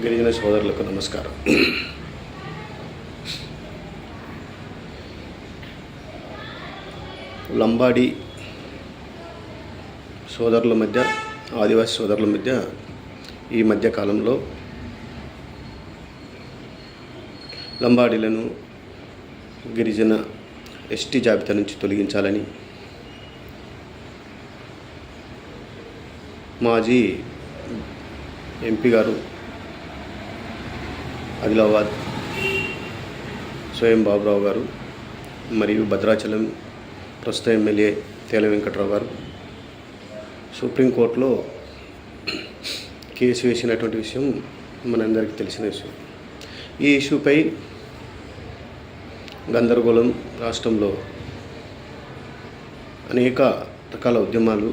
గిరిజన సోదరులకు నమస్కారం. లంబాడి సోదరుల మధ్య ఆదివాసీ సోదరుల మధ్య ఈ మధ్య కాలంలో లంబాడీలను గిరిజన ఎస్టీ జాబితా నుంచి తొలగించాలని మాజీ ఎంపీ గారు ఆదిలాబాద్ స్వయం బాబురావు గారు మరియు భద్రాచలం ప్రస్తుత ఎమ్మెల్యే తేల వెంకట్రావు గారు. సుప్రీంకోర్టులో కేసు వేసినటువంటి విషయం మనందరికీ తెలిసిన విషయం. ఈ ఇష్యూపై గందరగోళం రాష్ట్రంలో అనేక రకాల ఉద్యమాలు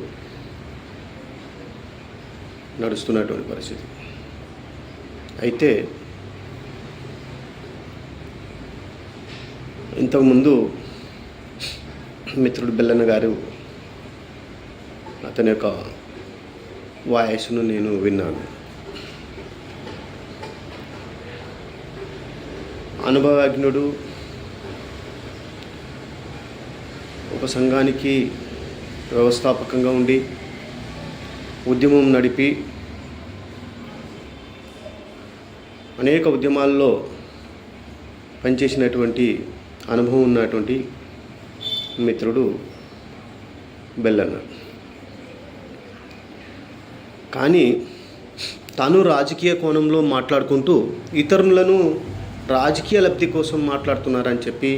నడుస్తున్నటువంటి పరిస్థితి. అయితే ఇంతకుముందు మిత్రుడు బెల్లన్న గారు అతని యొక్క వాయిస్ను నేను విన్నాను. అనుభవజ్ఞుడు ఒక సంఘానికి వ్యవస్థాపకంగా ఉండి ఉద్యమం నడిపి అనేక ఉద్యమాల్లో పనిచేసినటువంటి అనుభవం ఉన్నటువంటి మిత్రుడు బెల్లన్న. కానీ తను రాజకీయ కోణంలో మాట్లాడుకుంటూ ఇతరులను రాజకీయ లబ్ధి కోసం మాట్లాడుతున్నారని చెప్పి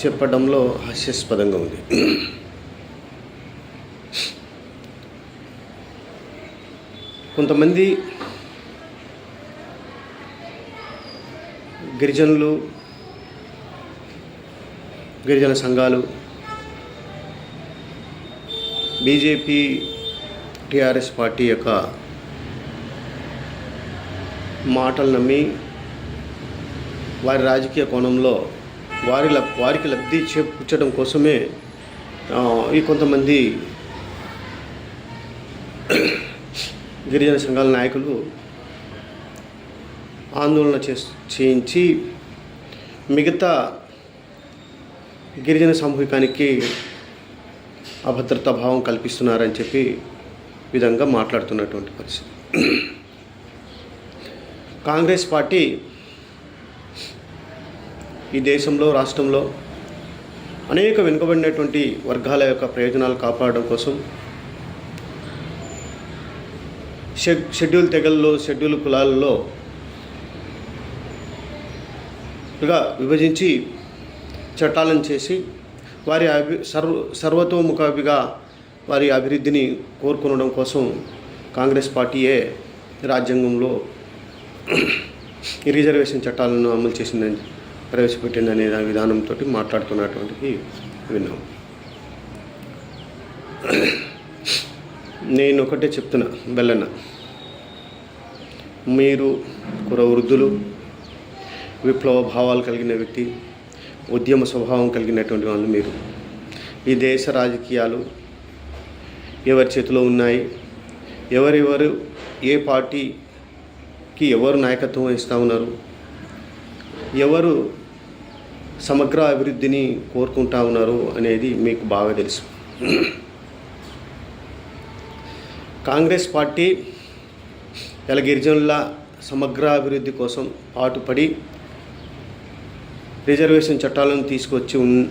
చెప్పడంలో హాస్యాస్పదంగా ఉంది. కొంతమంది గిరిజనులు గిరిజన సంఘాలు బీజేపీ టీఆర్ఎస్ పార్టీ యొక్క మాటలు నమ్మి వారి రాజకీయ కోణంలో వారి లబ్ వారికి లబ్ధి చేకూర్చడం కోసమే ఈ కొంతమంది గిరిజన సంఘాల నాయకులు ఆందోళన చే చేయించి మిగతా గిరిజన సామూహికానికి అభద్రతా భావం కల్పిస్తున్నారని చెప్పి విధంగా మాట్లాడుతున్నటువంటి పరిస్థితి. కాంగ్రెస్ పార్టీ ఈ దేశంలో రాష్ట్రంలో అనేక వెనుకబడినటువంటి వర్గాల యొక్క ప్రయోజనాలు కాపాడడం కోసం షెడ్ షెడ్యూల్ తెగల్లో షెడ్యూల్ కులాలలో విభజించి చట్టాలను చేసి వారి అభి సర్వ సర్వతోముఖాభిగా వారి అభివృద్ధిని కోరుకునడం కోసం కాంగ్రెస్ పార్టీయే రాజ్యాంగంలో ఈ రిజర్వేషన్ చట్టాలను అమలు చేసిందని ప్రవేశపెట్టిందనే విధానంతో మాట్లాడుతున్నటువంటిది విన్నాం. నేను ఒకటే చెప్తున్నా బెల్లన్న మీరు కుర వృద్ధులు విప్లవ భావాలు కలిగిన వ్యక్తి ఉద్యమ స్వభావం కలిగినటువంటి వాళ్ళు మీరు. ఈ దేశ రాజకీయాలు ఎవరి చేతిలో ఉన్నాయి? ఎవరెవరు ఏ పార్టీకి ఎవరు నాయకత్వం వహిస్తూ ఉన్నారు? ఎవరు సమగ్ర అభివృద్ధిని కోరుకుంటా ఉన్నారు అనేది మీకు బాగా తెలుసు. కాంగ్రెస్ పార్టీ ఇలా గిరిజనుల సమగ్ర అభివృద్ధి కోసం పాటుపడి రిజర్వేషన్ చట్టాలను తీసుకొచ్చి ఉన్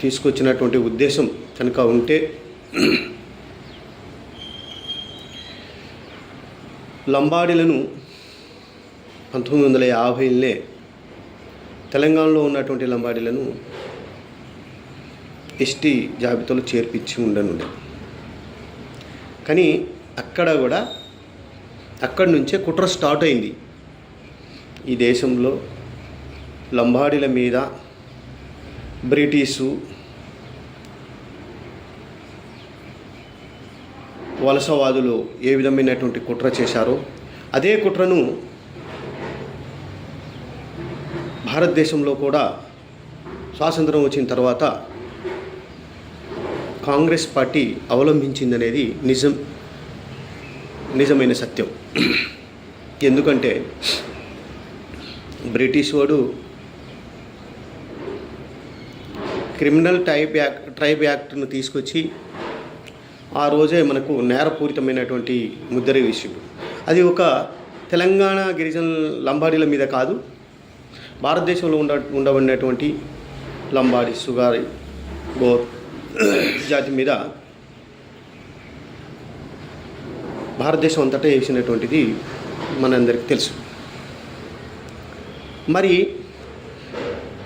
తీసుకొచ్చినటువంటి ఉద్దేశం కనుక ఉంటే లంబాడీలను పంతొమ్మిది వందల యాభైలనే తెలంగాణలో ఉన్నటువంటి లంబాడీలను ఎస్టీ జాబితాలో చేర్పించి ఉండనుండే కానీ అక్కడ కూడా అక్కడి నుంచే కుట్ర స్టార్ట్ అయింది. ఈ దేశంలో లంబాడీల మీద బ్రిటిషు వలసవాదులు ఏ విధమైనటువంటి కుట్ర చేశారో అదే కుట్రను భారతదేశంలో కూడా స్వాతంత్రం వచ్చిన తర్వాత కాంగ్రెస్ పార్టీ అవలంబించిందనేది నిజం నిజమైన సత్యం. ఎందుకంటే బ్రిటిష్ వాడు క్రిమినల్ టైప్ యాక్ట్ ట్రైబ్ యాక్ట్ను తీసుకొచ్చి ఆ రోజే మనకు నేరపూరితమైనటువంటి ముద్ర విషయం అది ఒక తెలంగాణ గిరిజన లంబాడీల మీద కాదు భారతదేశంలో ఉండ ఉండబడినటువంటి లంబాడి సుగారి గోర్ జాతి మీద భారతదేశం అంతటా వేసినటువంటిది మనందరికీ తెలుసు. మరి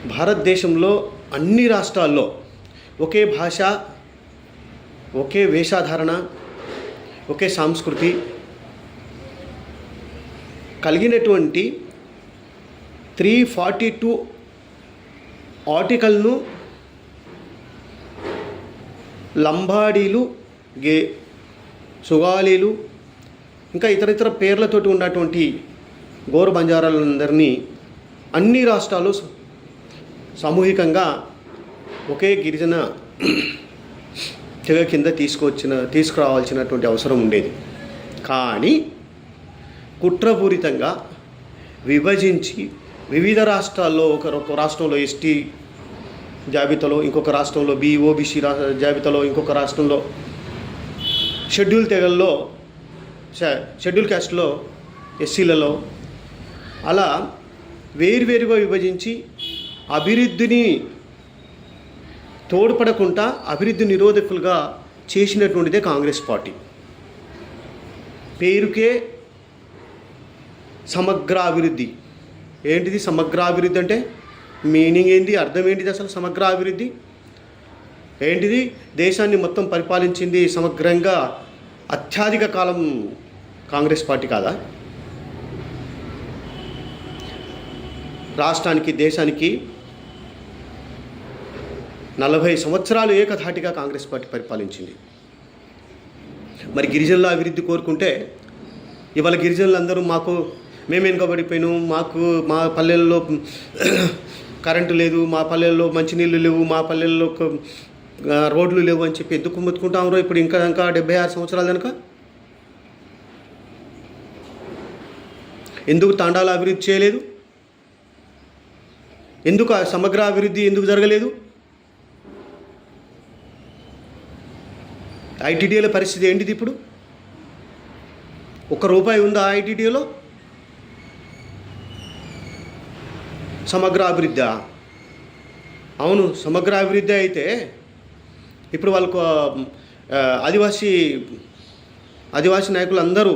భారతదేశంలో అన్ని రాష్ట్రాల్లో ఒకే భాష ఒకే వేషాధారణ ఒకే సంస్కృతి కలిగినటువంటి త్రీ ఫార్టీ టూ ఆర్టికల్ను లంబాడీలు గే సుగాలీలు ఇంకా ఇతర ఇతర పేర్లతోటి ఉన్నటువంటి గోరు బంజారాలందరినీ అన్ని రాష్ట్రాలు సామూహికంగా ఒకే గిరిజన తెగ కింద తీసుకొచ్చిన తీసుకురావాల్సినటువంటి అవసరం ఉండేది. కానీ కుట్రపూరితంగా విభజించి వివిధ రాష్ట్రాల్లో ఒక రాష్ట్రంలో ఎస్టీ జాబితాలో ఇంకొక రాష్ట్రంలో బీఓబీసీ రా జాబితాలో ఇంకొక రాష్ట్రంలో షెడ్యూల్ తెగల్లో షెడ్యూల్ క్యాస్ట్లో ఎస్సీలలో అలా వేరువేరుగా విభజించి అభివృద్ధిని తోడ్పడకుండా అభివృద్ధి నిరోధకులుగా చేసినటువంటిదే కాంగ్రెస్ పార్టీ. పేరుకే సమగ్ర అభివృద్ధి ఏంటిది సమగ్ర అభివృద్ధి అంటే? మీనింగ్ ఏంటి అర్థం ఏంటిది అసలు సమగ్ర అభివృద్ధి ఏంటిది? దేశాన్ని మొత్తం పరిపాలించింది సమగ్రంగా అత్యధిక కాలం కాంగ్రెస్ పార్టీ కాదా? రాష్ట్రానికి దేశానికి నలభై సంవత్సరాలు ఏకధాటిగా కాంగ్రెస్ పార్టీ పరిపాలించింది. మరి గిరిజనుల అభివృద్ధి కోరుకుంటే ఇవాళ గిరిజనులందరూ మాకు మేము వెనుకబడిపోయినాం మాకు మా పల్లెల్లో కరెంటు లేదు మా పల్లెల్లో మంచినీళ్ళు లేవు మా పల్లెల్లో రోడ్లు లేవు అని చెప్పి ఎందుకు ముత్తుకుంటామరో ఇప్పుడు ఇంకా ఇంకా డెబ్బై ఆరు సంవత్సరాలు కనుక ఎందుకు తాండాల అభివృద్ధి చేయలేదు? ఎందుకు సమగ్ర అభివృద్ధి ఎందుకు జరగలేదు? ఐటీడీఏల పరిస్థితి ఏంటిది ఇప్పుడు? ఒక్క రూపాయి ఉందా ఐటీడీఏలో సమగ్ర అభివృద్ధి అవును సమగ్ర అభివృద్ధి అయితే ఇప్పుడు వాళ్ళకు ఆదివాసీ ఆదివాసీ నాయకులు అందరూ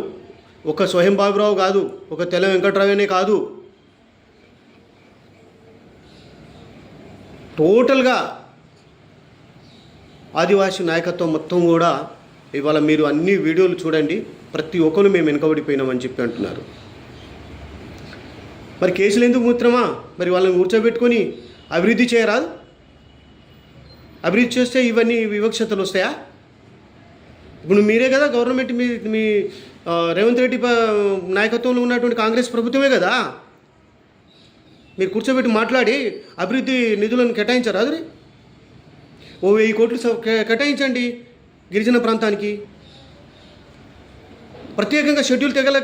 ఒక స్వయం బాబురావు కాదు ఒక తెల వెంకటరావునే కాదు. టోటల్గా ఆదివాసీ నాయకత్వం మొత్తం కూడా ఇవాళ మీరు అన్ని వీడియోలు చూడండి. ప్రతి ఒక్కరు మేము వెనుకబడిపోయినామని చెప్పి అంటున్నారు. మరి కేసులు ఎందుకు మూత్రమా? మరి వాళ్ళని కూర్చోబెట్టుకొని అభివృద్ధి చేయరాదు అభివృద్ధి చేస్తే ఇవన్నీ వివక్షతలు వస్తాయా? ఇప్పుడు మీరే కదా గవర్నమెంట్ మీ మీ రేవంత్ రెడ్డి ప- నాయకత్వంలో ఉన్నటువంటి కాంగ్రెస్ ప్రభుత్వమే కదా? మీరు కూర్చోబెట్టి మాట్లాడి అభివృద్ధి నిధులను కేటాయించారు? అది ఓ వెయ్యి కోట్లు కేటాయించండి గిరిజన ప్రాంతానికి. ప్రత్యేకంగా షెడ్యూల్ తెగల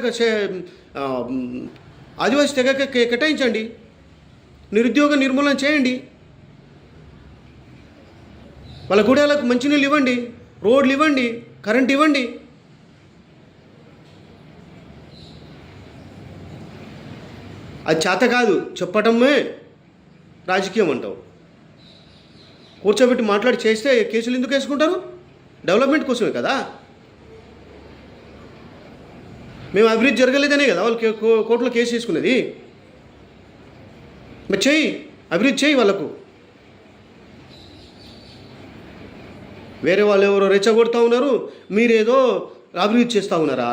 ఆదివాసీ తెగ కేటాయించండి. నిరుద్యోగ నిర్మూలన చేయండి. వాళ్ళ గుడాలకు మంచినీళ్ళు ఇవ్వండి రోడ్లు ఇవ్వండి కరెంట్ ఇవ్వండి. అది చేత కాదు చెప్పటమే రాజకీయం అంటావు. కూర్చోబెట్టి మాట్లాడి చేస్తే కేసులు ఎందుకు వేసుకుంటారు? డెవలప్మెంట్ కోసమే కదా. మేము అభివృద్ధి జరగలేదనే కదా వాళ్ళు కోర్టులో కేసు వేసుకున్నది. మరి చేయి అభివృద్ధి చేయి వాళ్ళకు. వేరే వాళ్ళు ఎవరో రెచ్చగొడతా ఉన్నారు మీరేదో అభివృద్ధి చేస్తూ ఉన్నారా?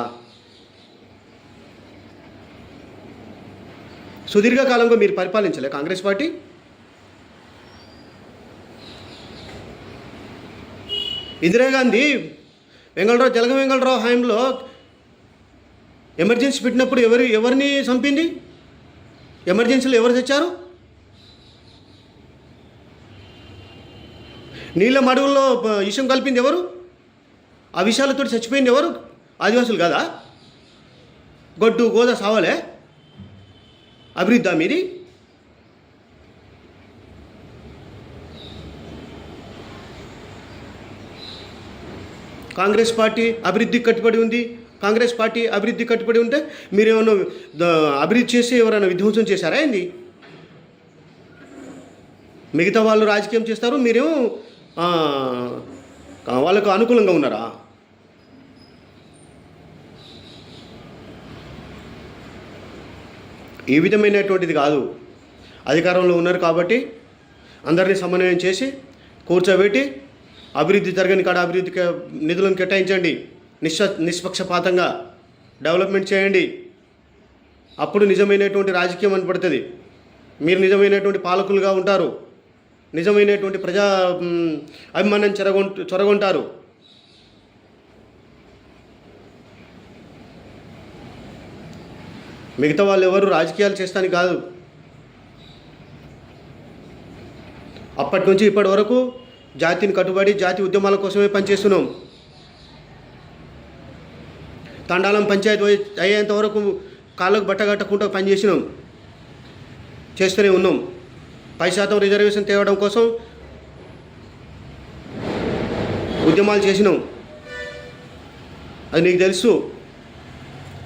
సుదీర్ఘకాలంగా మీరు పరిపాలించలే కాంగ్రెస్ పార్టీ? ఇందిరాగాంధీ వెంగళరావు జలగ వెంగళరావు హయాంలో ఎమర్జెన్సీ పెట్టినప్పుడు ఎవరు ఎవరిని చంపింది? ఎమర్జెన్సీలో ఎవరు తెచ్చారు నీళ్ళ మడుగుల్లో విషయం కలిపింది ఎవరు? ఆ విషయాలతో చచ్చిపోయింది ఎవరు? ఆదివాసులు కదా? గొడ్డు గోదా సావాలే? అభివృద్ధా మీది? కాంగ్రెస్ పార్టీ అభివృద్ధికి కట్టుబడి ఉంది. కాంగ్రెస్ పార్టీ అభివృద్ధి కట్టుబడి ఉంటే మీరేమన్నా అభివృద్ధి చేసి ఎవరైనా విధ్వంసం చేశారా ఏంది? మిగతా వాళ్ళు రాజకీయం చేస్తారు మీరేమో వాళ్ళకు అనుకూలంగా ఉన్నారా? ఈ విధమైనటువంటిది కాదు. అధికారంలో ఉన్నారు కాబట్టి అందరినీ సమన్వయం చేసి కూర్చోబెట్టి అభివృద్ధి జరగని కాడ అభివృద్ధికి నిధులను కేటాయించండి. నిష్ప నిష్పక్షపాతంగా డెవలప్మెంట్ చేయండి. అప్పుడు నిజమైనటువంటి రాజకీయం అనపడుతుంది మీరు నిజమైనటువంటి పాలకులుగా ఉంటారు. నిజమైనటువంటి ప్రజా అభిమానం చెరగొంట చొరగొంటారు. మిగతా వాళ్ళు ఎవరు రాజకీయాలు చేస్తానికి కాదు. అప్పటి నుంచి ఇప్పటి వరకు జాతిని కట్టుబడి జాతి ఉద్యమాల కోసమే పనిచేస్తున్నాం. తండాలం పంచాయతీ అయ్యేంత వరకు కాళ్ళకు బట్టగట్టకుండా పనిచేసినాం. చేస్తూనే ఉన్నాం. పై శాతం రిజర్వేషన్ తేవడం కోసం ఉద్యమాలు చేసినాం. అది నీకు తెలుసు.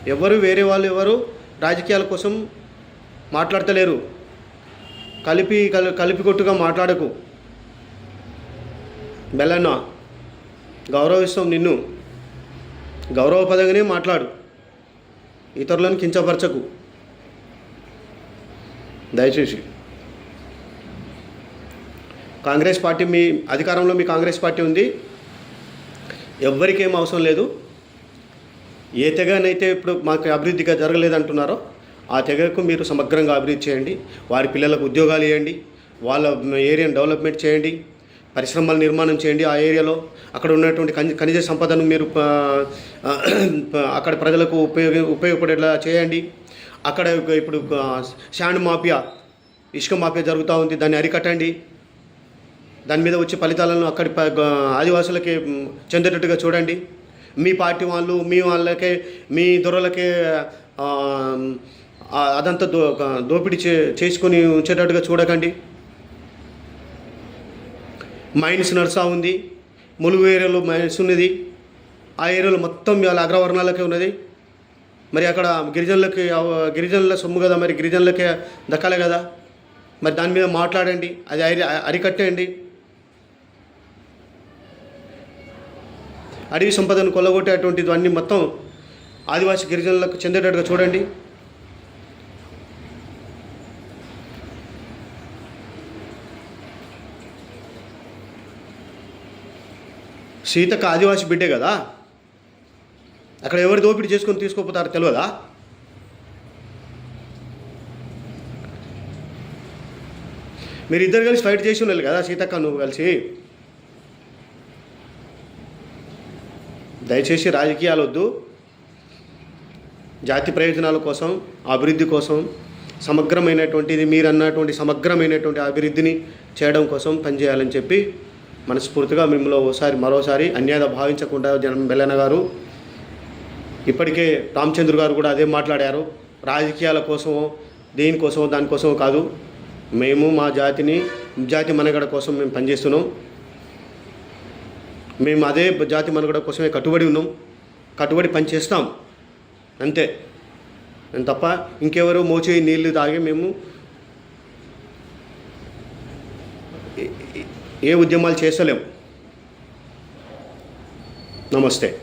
ఎవరు వేరే వాళ్ళు ఎవరు రాజకీయాల కోసం మాట్లాడతలేరు. కలిపి కలి కలిపి కొట్టుగా మాట్లాడకు. బెల్లన్న గౌరవిస్తాం నిన్ను. గౌరవపదంగానే మాట్లాడు. ఇతరులను కించపరచకు. దయచేసి. కాంగ్రెస్ పార్టీ మీ అధికారంలో మీ కాంగ్రెస్ పార్టీ ఉంది. ఎవ్వరికేం అవసరం లేదు. ఏ తెగనైతే ఇప్పుడు మాకు అభివృద్ధిగా జరగలేదంటున్నారో ఆ తెగకు మీరు సమగ్రంగా అభివృద్ధి చేయండి. వారి పిల్లలకు ఉద్యోగాలు ఇవ్వండి. వాళ్ళ ఏరియాను డెవలప్మెంట్ చేయండి. పరిశ్రమలు నిర్మాణం చేయండి ఆ ఏరియాలో. అక్కడ ఉన్నటువంటి ఖనిజ సంపదను మీరు అక్కడ ప్రజలకు ఉపయోగ ఉపయోగపడేలా చేయండి. అక్కడ ఇప్పుడు శాండ్ మాఫియా ఇసుక మాఫియా జరుగుతూ ఉంది దాన్ని అరికట్టండి. దాని మీద వచ్చే ఫలితాలను అక్కడి ఆదివాసులకి చెందేటట్టుగా చూడండి. మీ పార్టీ వాళ్ళు మీ వాళ్ళకే మీ దొరలకే అదంతా దో దోపిడీ చే చేసుకొని ఉంచేటట్టుగా చూడకండి. మైన్స్ నర్సా ఉంది. ములుగు ఏరియాలో మైన్స్ ఉన్నది. ఆ ఏరియాలో మొత్తం ఇవాళ అగ్రవర్ణాలకే ఉన్నది. మరి అక్కడ గిరిజనులకి గిరిజనుల సొమ్ము కదా మరి గిరిజనులకే దక్కాలి కదా. మరి దాని మీద మాట్లాడండి. అది అరి అరికట్టేయండి. అడవి సంపదను కొల్లగొట్టేటువంటిది అన్నీ మొత్తం ఆదివాసీ గిరిజనులకు చెందేటట్టుగా చూడండి. సీతక్క ఆదివాసి బిడ్డే కదా? అక్కడ ఎవరు దోపిడీ చేసుకొని తీసుకోపోతారో తెలియదా మీరు ఇద్దరు కలిసి ఫైట్ చేసి ఉండాలి కదా సీతక్క నువ్వు కలిసి? దయచేసి రాజకీయాలు వద్దు. జాతి ప్రయోజనాల కోసం అభివృద్ధి కోసం సమగ్రమైనటువంటిది మీరు అన్నటువంటి సమగ్రమైనటువంటి అభివృద్ధిని చేయడం కోసం పనిచేయాలని చెప్పి మనస్ఫూర్తిగా మిమ్మల్ని ఓసారి మరోసారి అన్యాయ భావించకుండా జనం బెల్లన గారు ఇప్పటికే రామచంద్ర గారు కూడా అదే మాట్లాడారు. రాజకీయాల కోసమో దేనికోసమో దానికోసమో కాదు. మేము మా జాతిని జాతి మనగడ కోసం మేము పనిచేస్తున్నాం. మేము అదే జాతి మనగడ కోసమే కట్టుబడి ఉన్నాం. కట్టుబడి పనిచేస్తాం అంతే. నేను తప్ప ఇంకెవరో మోచే నీళ్ళు తాగి మేము ఏ- ఉద్యమాలు చేస్తలేం. నమస్తే.